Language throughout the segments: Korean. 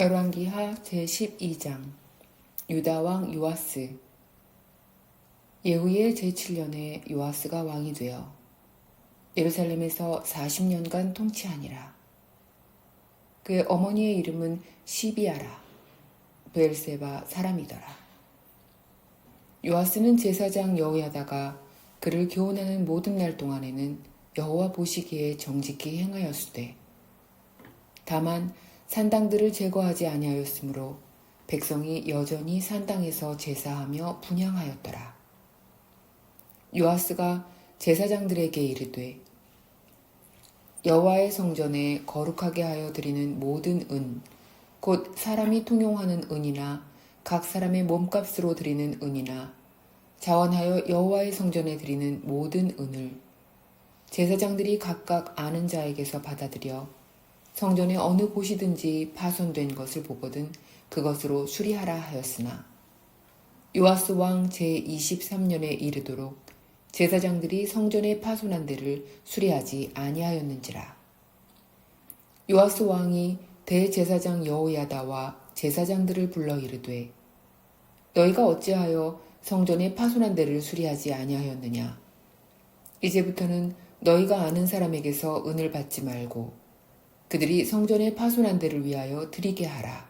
열왕기하 제12장 유다왕 요아스 예후의 제7년에 요아스가 왕이 되어 예루살렘에서 40년간 통치하니라. 그의 어머니의 이름은 시비아라 베엘세바 사람이더라. 요아스는 제사장 여호야다가 그를 교훈하는 모든 날 동안에는 여호와 보시기에 정직히 행하였으되 다만 산당들을 제거하지 아니하였으므로 백성이 여전히 산당에서 제사하며 분양하였더라. 요아스가 제사장들에게 이르되 여호와의 성전에 거룩하게 하여 드리는 모든 은, 곧 사람이 통용하는 은이나 각 사람의 몸값으로 드리는 은이나 자원하여 여호와의 성전에 드리는 모든 은을 제사장들이 각각 아는 자에게서 받아들여 성전의 어느 곳이든지 파손된 것을 보거든 그것으로 수리하라 하였으나 요아스 왕 제23년에 이르도록 제사장들이 성전에 파손한 데를 수리하지 아니하였는지라. 요아스 왕이 대제사장 여호야다와 제사장들을 불러 이르되 너희가 어찌하여 성전에 파손한 데를 수리하지 아니하였느냐? 이제부터는 너희가 아는 사람에게서 은을 받지 말고 그들이 성전의 파손한 데를 위하여 드리게 하라.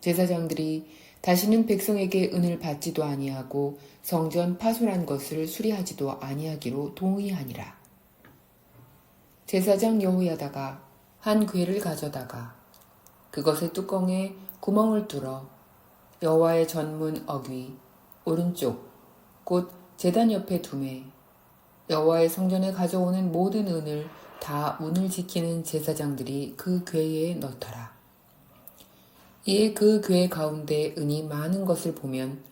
제사장들이 다시는 백성에게 은을 받지도 아니하고 성전 파손한 것을 수리하지도 아니하기로 동의하니라. 제사장 여호야다가 한 괴를 가져다가 그것의 뚜껑에 구멍을 뚫어 여호와의 전문 어귀 오른쪽 곧 제단 옆에 두매 여호와의 성전에 가져오는 모든 은을 다 문을 지키는 제사장들이 그 궤에 넣더라. 이에 그 궤 가운데 은이 많은 것을 보면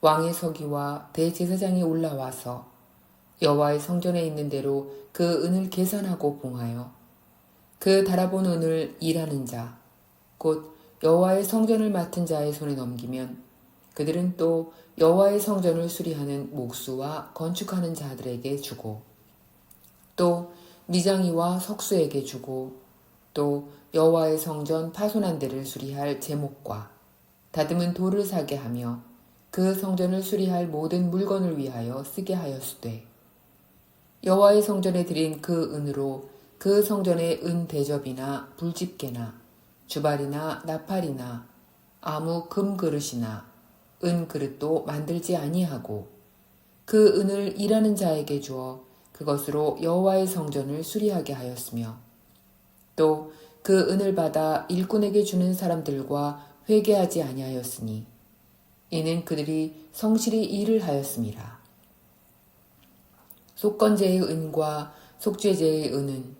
왕의 서기와 대제사장이 올라와서 여호와의 성전에 있는 대로 그 은을 계산하고 봉하여 그 달아본 은을 일하는 자, 곧 여호와의 성전을 맡은 자의 손에 넘기면 그들은 또 여호와의 성전을 수리하는 목수와 건축하는 자들에게 주고 또 미장이와 석수에게 주고 또 여호와의 성전 파손한 데를 수리할 제목과 다듬은 돌을 사게 하며 그 성전을 수리할 모든 물건을 위하여 쓰게 하였으되 여호와의 성전에 드린 그 은으로 그 성전의 은 대접이나 불집게나 주발이나 나팔이나 아무 금 그릇이나 은 그릇도 만들지 아니하고 그 은을 일하는 자에게 주어 그것으로 여호와의 성전을 수리하게 하였으며 또 그 은을 받아 일꾼에게 주는 사람들과 회개하지 아니하였으니 이는 그들이 성실히 일을 하였습니다. 속건제의 은과 속죄제의 은은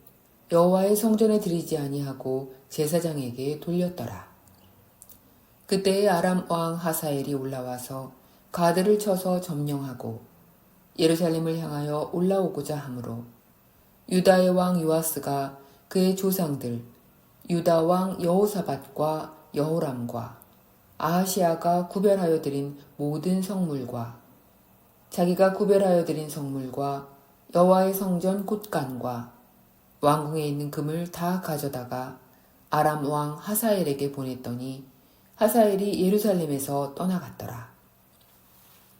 여호와의 성전에 드리지 아니하고 제사장에게 돌렸더라. 그때의 아람 왕 하사엘이 올라와서 가드를 쳐서 점령하고 예루살렘을 향하여 올라오고자 하므로 유다의 왕 요아스가 그의 조상들 유다 왕 여호사밧과 여호람과 아하시아가 구별하여 드린 모든 성물과 자기가 구별하여 드린 성물과 여호와의 성전 곳간과 왕궁에 있는 금을 다 가져다가 아람 왕 하사엘에게 보냈더니 하사엘이 예루살렘에서 떠나갔더라.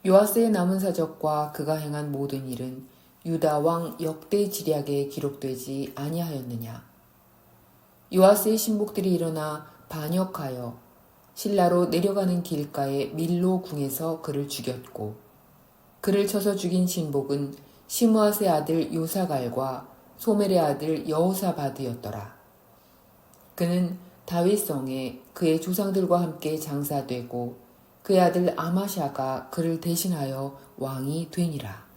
요아스의 남은 사적과 그가 행한 모든 일은 유다 왕 역대 지략에 기록되지 아니하였느냐. 요아스의 신복들이 일어나 반역하여 신라로 내려가는 길가의 밀로 궁에서 그를 죽였고 그를 쳐서 죽인 신복은 시므아스의 아들 요사갈과 소멜의 아들 여호사바드였더라. 그는 다윗성에 그의 조상들과 함께 장사되고 그의 아들 아마샤가 그를 대신하여 왕이 되니라.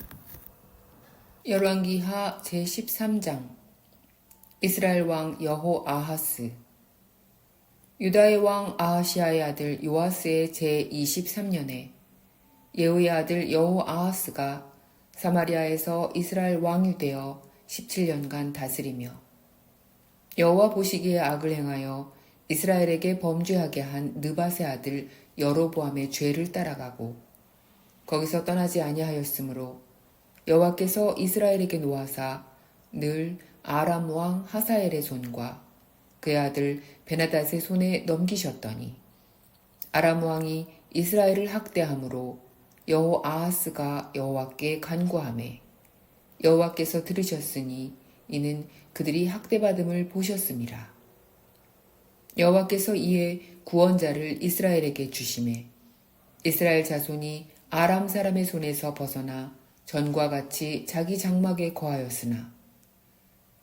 열왕기하 제13장 이스라엘 왕 여호 아하스 유다의 왕 아하시아의 아들 요아스의 제23년에 예후의 아들 여호 아하스가 사마리아에서 이스라엘 왕이 되어 17년간 다스리며 여호와 보시기에 악을 행하여 이스라엘에게 범죄하게 한 느밧의 아들 여로보암의 죄를 따라가고 거기서 떠나지 아니하였으므로 여호와께서 이스라엘에게 놓아사 늘 아람 왕 하사엘의 손과 그의 아들 베나닷의 손에 넘기셨더니 아람 왕이 이스라엘을 학대함으로 여호 아하스가 여호와께 간구하매 여호와께서 들으셨으니 이는 그들이 학대받음을 보셨음이라 여호와께서 이에 구원자를 이스라엘에게 주심에 이스라엘 자손이 아람 사람의 손에서 벗어나 전과 같이 자기 장막에 거하였으나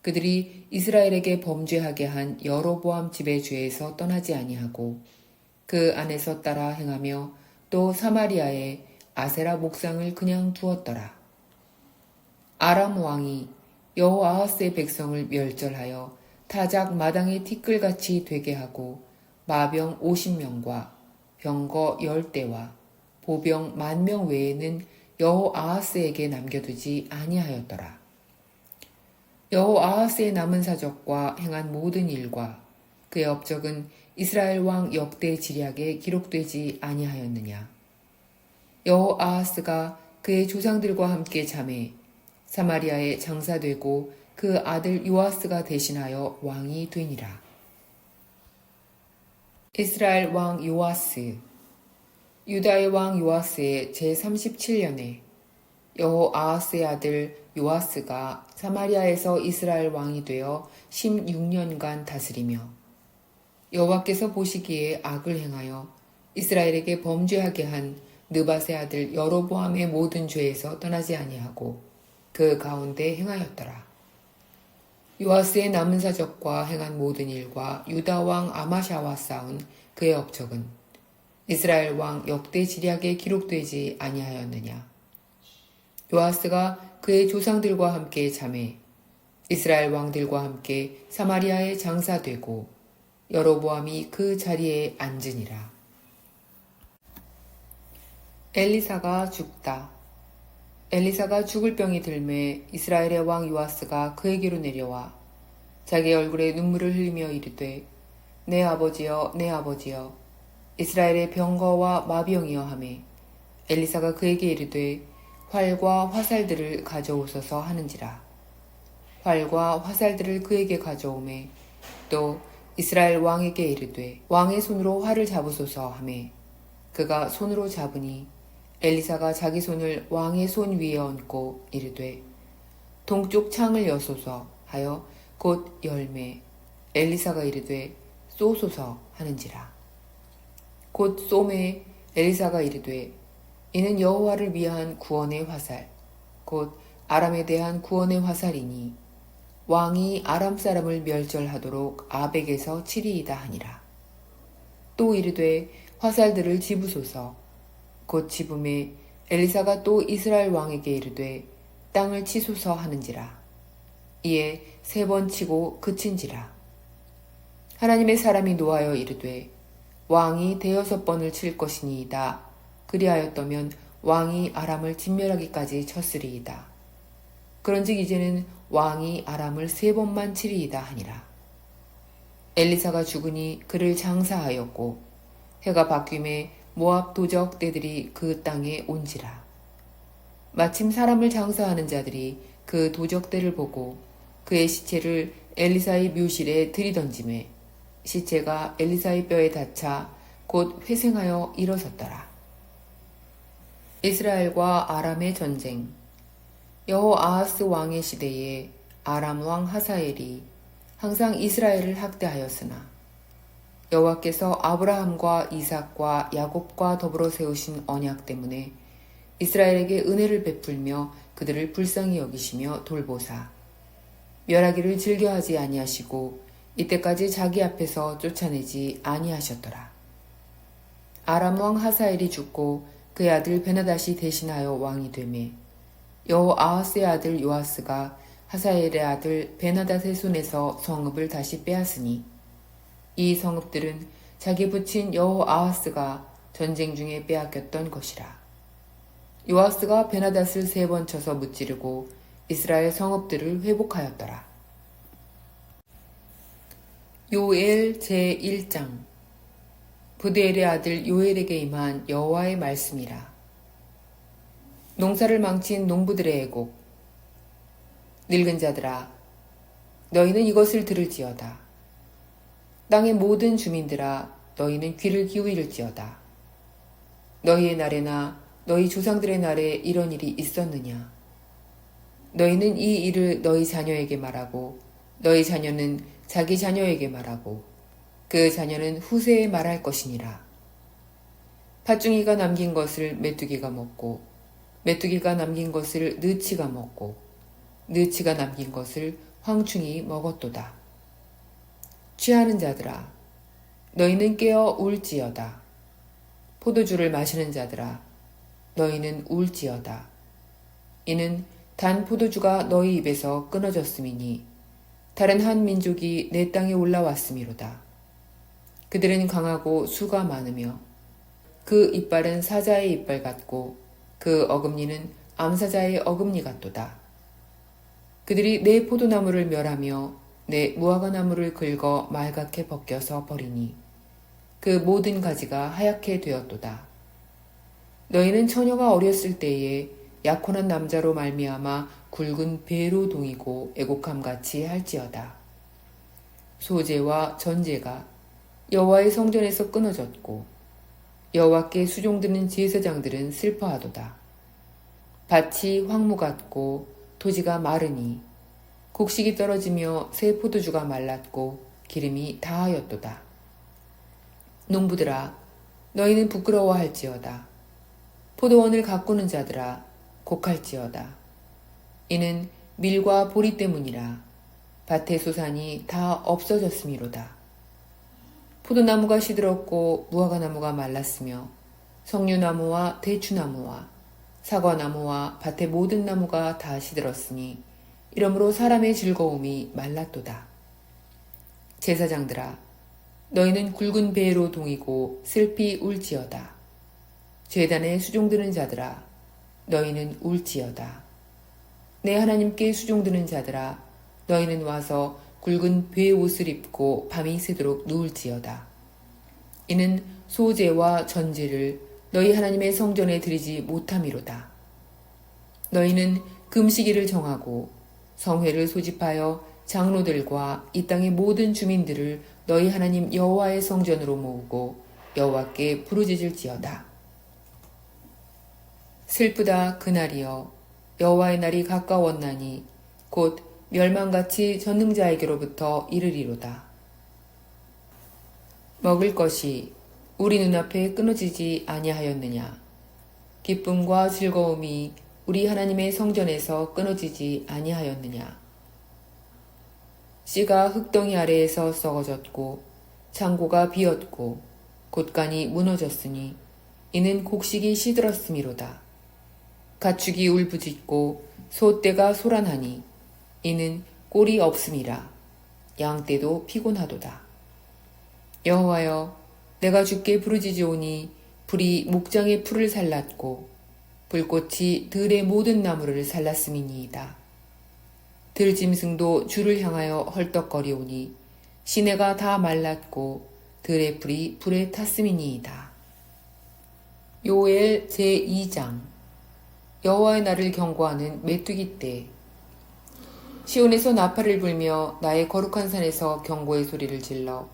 그들이 이스라엘에게 범죄하게 한 여로보암 집의 죄에서 떠나지 아니하고 그 안에서 따라 행하며 또 사마리아에 아세라 목상을 그냥 두었더라. 아람 왕이 여호아하스의 백성을 멸절하여 타작 마당의 티끌같이 되게 하고 마병 50명과 병거 10대와 보병 만 명 외에는 여호아하스에게 남겨두지 아니하였더라. 여호아하스의 남은 사적과 행한 모든 일과 그의 업적은 이스라엘 왕 역대 지략에 기록되지 아니하였느냐. 여호아하스가 그의 조상들과 함께 잠에 사마리아에 장사되고 그 아들 요아스가 대신하여 왕이 되니라. 이스라엘 왕 요아스 유다의 왕 요아스의 제37년에 여호아하스의 아들 요아스가 사마리아에서 이스라엘 왕이 되어 16년간 다스리며 여호와께서 보시기에 악을 행하여 이스라엘에게 범죄하게 한 느밧의 아들 여로보암의 모든 죄에서 떠나지 아니하고 그 가운데 행하였더라. 요아스의 남은 사적과 행한 모든 일과 유다 왕 아마샤와 싸운 그의 업적은 이스라엘 왕 역대 지략에 기록되지 아니하였느냐. 요아스가 그의 조상들과 함께 잠에 이스라엘 왕들과 함께 사마리아에 장사되고 여로보암이 그 자리에 앉으니라. 엘리사가 죽다. 엘리사가 죽을 병이 들매 이스라엘의 왕 요아스가 그에게로 내려와 자기 얼굴에 눈물을 흘리며 이르되 내 아버지여 내 아버지여 이스라엘의 병거와 마병이여 하매. 엘리사가 그에게 이르되 활과 화살들을 가져오소서 하는지라. 활과 화살들을 그에게 가져오매 또 이스라엘 왕에게 이르되 왕의 손으로 활을 잡으소서 하매. 그가 손으로 잡으니 엘리사가 자기 손을 왕의 손 위에 얹고 이르되 동쪽 창을 여소서 하여 곧 열매. 엘리사가 이르되 쏘소서 하는지라. 곧 쏘매 엘리사가 이르되 이는 여호와를 위한 구원의 화살 곧 아람에 대한 구원의 화살이니 왕이 아람 사람을 멸절하도록 아벡에서 치리이다 하니라. 또 이르되 화살들을 집으소서 곧 집음에 엘리사가 또 이스라엘 왕에게 이르되 땅을 치소서 하는지라. 이에 세 번 치고 그친지라. 하나님의 사람이 노하여 이르되 왕이 대여섯 번을 칠 것이니이다. 그리하였더면 왕이 아람을 진멸하기까지 쳤으리이다. 그런즉 이제는 왕이 아람을 세 번만 치리이다 하니라. 엘리사가 죽으니 그를 장사하였고 해가 바뀜에 모압 도적 떼들이 그 땅에 온지라. 마침 사람을 장사하는 자들이 그 도적 떼를 보고 그의 시체를 엘리사의 묘실에 들이던짐에 시체가 엘리사의 뼈에 닿자 곧 회생하여 일어섰더라. 이스라엘과 아람의 전쟁 여호 아하스 왕의 시대에 아람 왕 하사엘이 항상 이스라엘을 학대하였으나 여호와께서 아브라함과 이삭과 야곱과 더불어 세우신 언약 때문에 이스라엘에게 은혜를 베풀며 그들을 불쌍히 여기시며 돌보사 멸하기를 즐겨하지 아니하시고 이때까지 자기 앞에서 쫓아내지 아니하셨더라. 아람 왕 하사엘이 죽고 그의 아들 베나닷이 대신하여 왕이 되매 여호아하스의 아들 요아스가 하사엘의 아들 베나닷의 손에서 성읍을 다시 빼앗으니 이 성읍들은 자기 부친 여호아하스가 전쟁 중에 빼앗겼던 것이라. 요아스가 베나닷을 세 번 쳐서 무찌르고 이스라엘 성읍들을 회복하였더라. 요엘 제1장 부드엘의 아들 요엘에게 임한 여호와의 말씀이라. 농사를 망친 농부들의 애곡 늙은 자들아 너희는 이것을 들을지어다. 땅의 모든 주민들아 너희는 귀를 기울일지어다. 너희의 날에나 너희 조상들의 날에 이런 일이 있었느냐? 너희는 이 일을 너희 자녀에게 말하고 너희 자녀는 자기 자녀에게 말하고 그 자녀는 후세에 말할 것이니라. 팥중이가 남긴 것을 메뚜기가 먹고 메뚜기가 남긴 것을 느치가 먹고 느치가 남긴 것을 황충이 먹었도다. 취하는 자들아 너희는 깨어 울지어다. 포도주를 마시는 자들아 너희는 울지어다. 이는 단 포도주가 너희 입에서 끊어졌음이니 다른 한 민족이 내 땅에 올라왔음이로다. 그들은 강하고 수가 많으며 그 이빨은 사자의 이빨 같고 그 어금니는 암사자의 어금니 같도다. 그들이 내 포도나무를 멸하며 내 무화과나무를 긁어 말갛게 벗겨서 버리니 그 모든 가지가 하얗게 되었도다. 너희는 처녀가 어렸을 때에 약혼한 남자로 말미암아 굵은 배로 동이고 애곡함 같이 할지어다. 소재와 전제가 여호와의 성전에서 끊어졌고 여호와께 수종드는 제사장들은 슬퍼하도다. 밭이 황무 같고 토지가 마르니 곡식이 떨어지며 새 포도주가 말랐고 기름이 다하였도다. 농부들아 너희는 부끄러워할지어다. 포도원을 가꾸는 자들아 곡할지어다. 이는 밀과 보리 때문이라 밭의 소산이 다 없어졌음이로다. 포도나무가 시들었고 무화과나무가 말랐으며 석류나무와 대추나무와 사과나무와 밭의 모든 나무가 다 시들었으니 이러므로 사람의 즐거움이 말랐도다. 제사장들아 너희는 굵은 배로 동이고 슬피 울지어다. 죄단에 수종드는 자들아 너희는 울지어다. 내 하나님께 수종드는 자들아 너희는 와서 굵은 배 옷을 입고 밤이 새도록 누울지어다. 이는 소재와 전제를 너희 하나님의 성전에 드리지 못함이로다. 너희는 금시기를 정하고 성회를 소집하여 장로들과 이 땅의 모든 주민들을 너희 하나님 여호와의 성전으로 모으고 여호와께 부르짖을지어다. 슬프다 그날이여 여호와의 날이 가까웠나니 곧 멸망같이 전능자에게로부터 이르리로다. 먹을 것이 우리 눈앞에 끊어지지 아니하였느냐? 기쁨과 즐거움이 우리 하나님의 성전에서 끊어지지 아니하였느냐? 씨가 흙덩이 아래에서 썩어졌고 창고가 비었고 곳간이 무너졌으니 이는 곡식이 시들었음이로다. 가축이 울부짖고 소떼가 소란하니 이는 꼴이 없음이라 양떼도 피곤하도다. 여호와여 내가 주께 부르짖으오니 불이 목장의 풀을 살랐고 불꽃이 들의 모든 나무를 살랐음이니이다. 들짐승도 주를 향하여 헐떡거리오니 시내가 다 말랐고 들의 불이 불에 탔음이니이다. 요엘 제2장 여호와의 날을 경고하는 메뚜기 때 시온에서 나팔을 불며 나의 거룩한 산에서 경고의 소리를 질러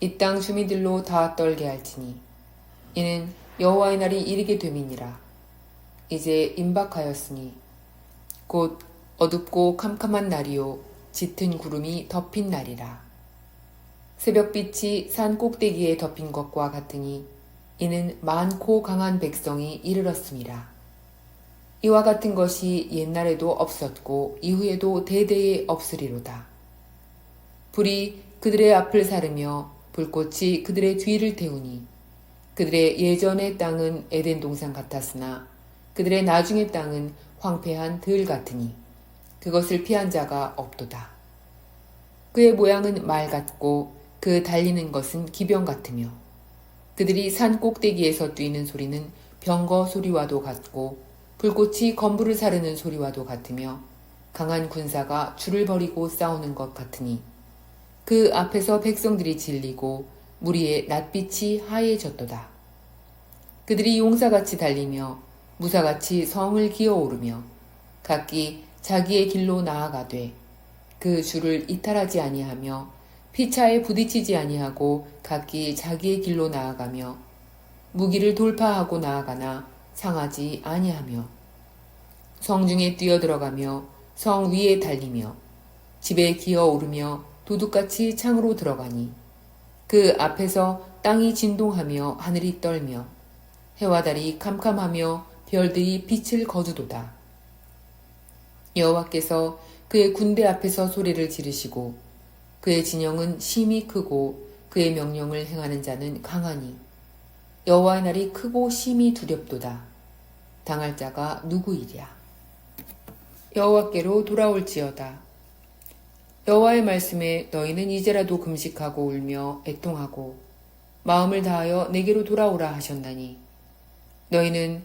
이 땅 주민들로 다 떨게 할지니 이는 여호와의 날이 이르게 됨이니라 이제 임박하였으니 곧 어둡고 캄캄한 날이요 짙은 구름이 덮인 날이라 새벽빛이 산 꼭대기에 덮인 것과 같으니 이는 많고 강한 백성이 이르렀습니다. 이와 같은 것이 옛날에도 없었고 이후에도 대대에 없으리로다. 불이 그들의 앞을 사르며 불꽃이 그들의 뒤를 태우니 그들의 예전의 땅은 에덴 동산 같았으나 그들의 나중의 땅은 황폐한 들 같으니 그것을 피한 자가 없도다. 그의 모양은 말 같고 그 달리는 것은 기병 같으며 그들이 산 꼭대기에서 뛰는 소리는 병거 소리와도 같고 불꽃이 건부를 사르는 소리와도 같으며 강한 군사가 줄을 버리고 싸우는 것 같으니 그 앞에서 백성들이 질리고 무리의 낯빛이 하얘졌도다. 그들이 용사같이 달리며 무사같이 성을 기어오르며 각기 자기의 길로 나아가되 그 줄을 이탈하지 아니하며 피차에 부딪히지 아니하고 각기 자기의 길로 나아가며 무기를 돌파하고 나아가나 상하지 아니하며 성중에 뛰어들어가며 성 위에 달리며 집에 기어 오르며 도둑같이 창으로 들어가니 그 앞에서 땅이 진동하며 하늘이 떨며 해와 달이 캄캄하며 별들이 빛을 거두도다. 여호와께서 그의 군대 앞에서 소리를 지르시고 그의 진영은 심히 크고 그의 명령을 행하는 자는 강하니 여호와의 날이 크고 심히 두렵도다. 당할 자가 누구이랴? 여호와께로 돌아올지어다. 여호와의 말씀에 너희는 이제라도 금식하고 울며 애통하고 마음을 다하여 내게로 돌아오라 하셨나니 너희는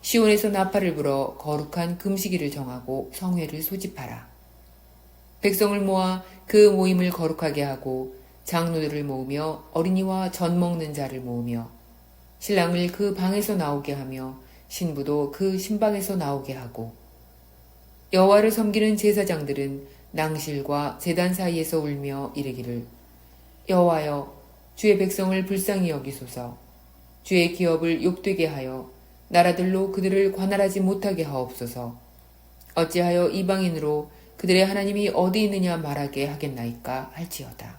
시온에서 나팔을 불어 거룩한 금식일을 정하고 성회를 소집하라. 백성을 모아 그 모임을 거룩하게 하고 장로들을 모으며 어린이와 전 먹는 자를 모으며 신랑을 그 방에서 나오게 하며 신부도 그 신방에서 나오게 하고 여호와를 섬기는 제사장들은 낭실과 제단 사이에서 울며 이르기를 여호와여 주의 백성을 불쌍히 여기소서. 주의 기업을 욕되게 하여 나라들로 그들을 관할하지 못하게 하옵소서 어찌하여 이방인으로 그들의 하나님이 어디 있느냐 말하게 하겠나이까 할지어다.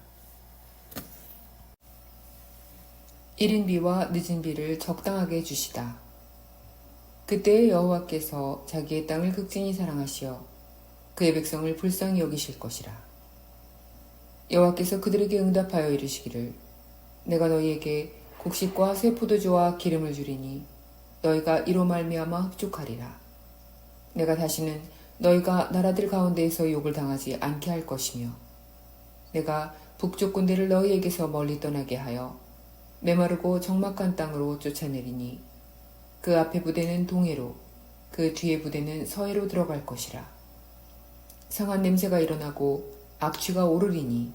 1인비와 늦은 비를 적당하게 주시다. 그때 여호와께서 자기의 땅을 극진히 사랑하시어 그의 백성을 불쌍히 여기실 것이라. 여호와께서 그들에게 응답하여 이르시기를 내가 너희에게 곡식과 새 포도주와 기름을 주리니 너희가 이로 말미암아 흡족하리라. 내가 다시는 너희가 나라들 가운데에서 욕을 당하지 않게 할 것이며 내가 북쪽 군대를 너희에게서 멀리 떠나게 하여 메마르고 적막한 땅으로 쫓아내리니 그 앞에 부대는 동해로 그 뒤에 부대는 서해로 들어갈 것이라 상한 냄새가 일어나고 악취가 오르리니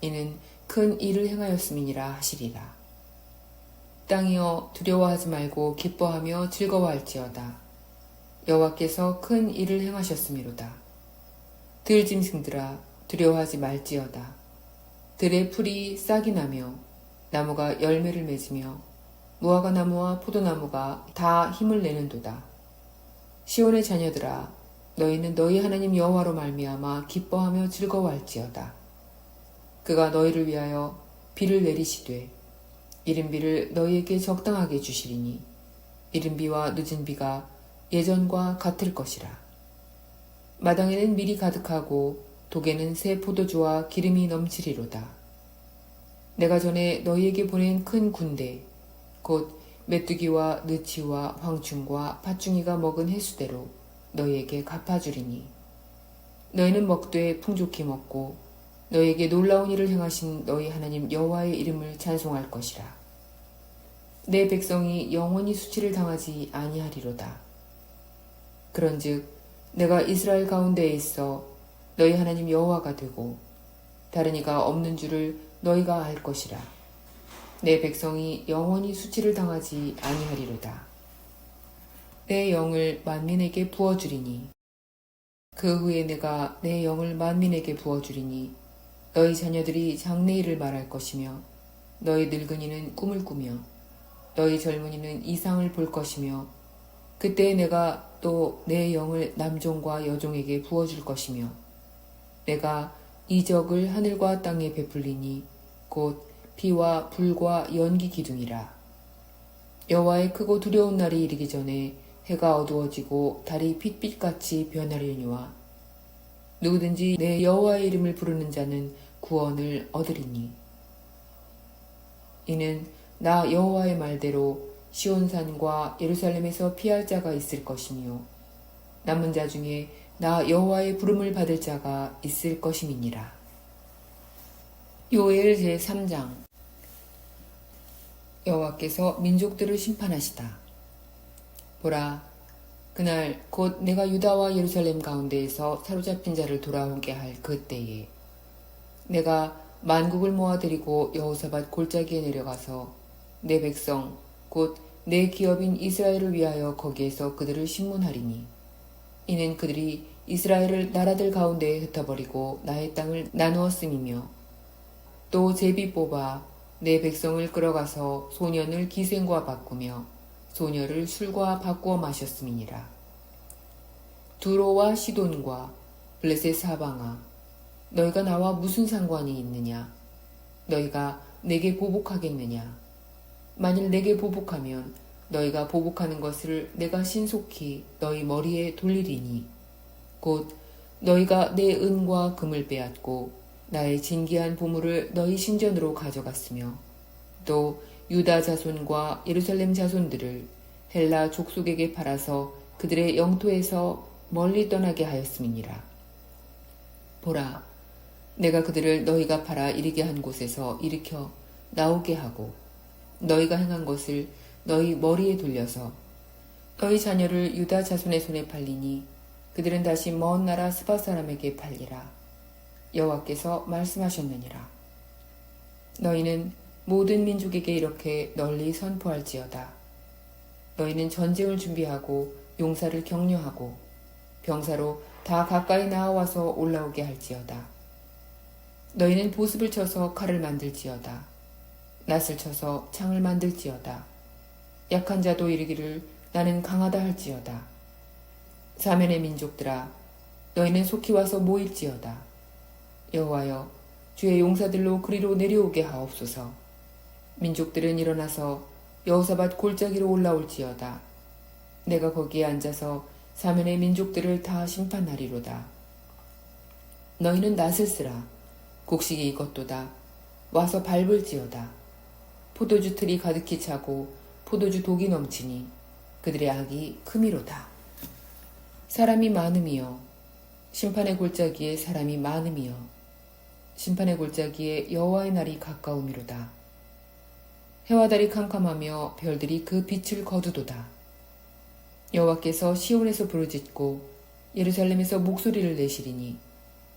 이는 큰 일을 행하였음이니라 하시리라 땅이여 두려워하지 말고 기뻐하며 즐거워할지어다 여호와께서 큰 일을 행하셨음이로다 들짐승들아 두려워하지 말지어다 들의 풀이 싹이 나며 나무가 열매를 맺으며 무화과 나무와 포도나무가 다 힘을 내는도다. 시온의 자녀들아 너희는 너희 하나님 여호와로 말미암아 기뻐하며 즐거워할지어다. 그가 너희를 위하여 비를 내리시되 이른 비를 너희에게 적당하게 주시리니 이른 비와 늦은 비가 예전과 같을 것이라. 마당에는 밀이 가득하고 독에는 새 포도주와 기름이 넘치리로다. 내가 전에 너희에게 보낸 큰 군대 곧 메뚜기와 느치와 황충과 팥중이가 먹은 해수대로 너희에게 갚아주리니 너희는 먹되 풍족히 먹고 너희에게 놀라운 일을 행하신 너희 하나님 여호와의 이름을 찬송할 것이라 내 백성이 영원히 수치를 당하지 아니하리로다 그런즉 내가 이스라엘 가운데에 있어 너희 하나님 여호와가 되고 다른 이가 없는 줄을 너희가 알 것이라. 내 백성이 영원히 수치를 당하지 아니하리로다. 내 영을 만민에게 부어주리니 그 후에 내가 내 영을 만민에게 부어주리니 너희 자녀들이 장래일을 말할 것이며 너희 늙은이는 꿈을 꾸며 너희 젊은이는 이상을 볼 것이며 그때 내가 또 내 영을 남종과 여종에게 부어줄 것이며 내가 이적을 하늘과 땅에 베풀리니 곧 비와 불과 연기 기둥이라. 여호와의 크고 두려운 날이 이르기 전에 해가 어두워지고 달이 빛빛같이 변하려니와 누구든지 내 여호와의 이름을 부르는 자는 구원을 얻으리니 이는 나 여호와의 말대로 시온산과 예루살렘에서 피할 자가 있을 것이며 남은 자 중에 나 여호와의 부름을 받을 자가 있을 것임이니라. 요엘 제3장 여호와께서 민족들을 심판하시다. 보라, 그날 곧 내가 유다와 예루살렘 가운데에서 사로잡힌 자를 돌아오게 할 그때에 내가 만국을 모아들이고 여호사밧 골짜기에 내려가서 내 백성 곧 내 기업인 이스라엘을 위하여 거기에서 그들을 신문하리니 이는 그들이 이스라엘을 나라들 가운데에 흩어버리고 나의 땅을 나누었음이며 또 제비 뽑아 내 백성을 끌어가서 소년을 기생과 바꾸며 소녀를 술과 바꾸어 마셨음이니라. 두로와 시돈과 블레셋 사방아 너희가 나와 무슨 상관이 있느냐? 너희가 내게 보복하겠느냐? 만일 내게 보복하면 너희가 보복하는 것을 내가 신속히 너희 머리에 돌리리니 곧 너희가 내 은과 금을 빼앗고 나의 진기한 보물을 너희 신전으로 가져갔으며 또 유다 자손과 예루살렘 자손들을 헬라 족속에게 팔아서 그들의 영토에서 멀리 떠나게 하였음이니라. 보라, 내가 그들을 너희가 팔아 이르게 한 곳에서 일으켜 나오게 하고 너희가 행한 것을 너희 머리에 돌려서 너희 자녀를 유다 자손의 손에 팔리니 그들은 다시 먼 나라 스바 사람에게 팔리라. 여호와께서 말씀하셨느니라. 너희는 모든 민족에게 이렇게 널리 선포할지어다. 너희는 전쟁을 준비하고 용사를 격려하고 병사로 다 가까이 나와서 올라오게 할지어다. 너희는 보습을 쳐서 칼을 만들지어다. 낫을 쳐서 창을 만들지어다. 약한 자도 이르기를 나는 강하다 할지어다. 사면의 민족들아 너희는 속히 와서 모일지어다. 여호와여 주의 용사들로 그리로 내려오게 하옵소서. 민족들은 일어나서 여호사밧 골짜기로 올라올지어다. 내가 거기에 앉아서 사면의 민족들을 다 심판하리로다. 너희는 낫을 쓰라. 곡식이 익었도다. 와서 밟을지어다. 포도주 틀이 가득히 차고 포도주 독이 넘치니 그들의 악이 크미로다. 사람이 많음이여 심판의 골짜기에 사람이 많음이여 심판의 골짜기에 여호와의 날이 가까우미로다. 해와 달이 캄캄하며 별들이 그 빛을 거두도다. 여호와께서 시온에서 부르짖고 예루살렘에서 목소리를 내시리니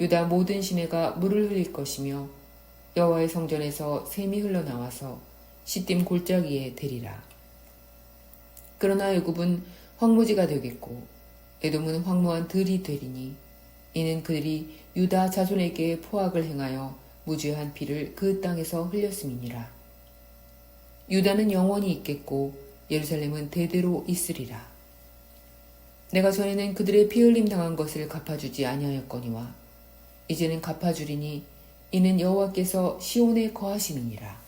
유다 모든 시내가 물을 흘릴 것이며 여호와의 성전에서 샘이 흘러나와서 시딤 골짜기에 되리라. 그러나 애굽은 황무지가 되겠고 에돔은 황무한 들이 되리니 이는 그들이 유다 자손에게 포악을 행하여 무죄한 피를 그 땅에서 흘렸음이니라. 유다는 영원히 있겠고 예루살렘은 대대로 있으리라. 내가 전에는 그들의 피 흘림 당한 것을 갚아주지 아니하였거니와 이제는 갚아주리니 이는 여호와께서 시온에 거하심이니라.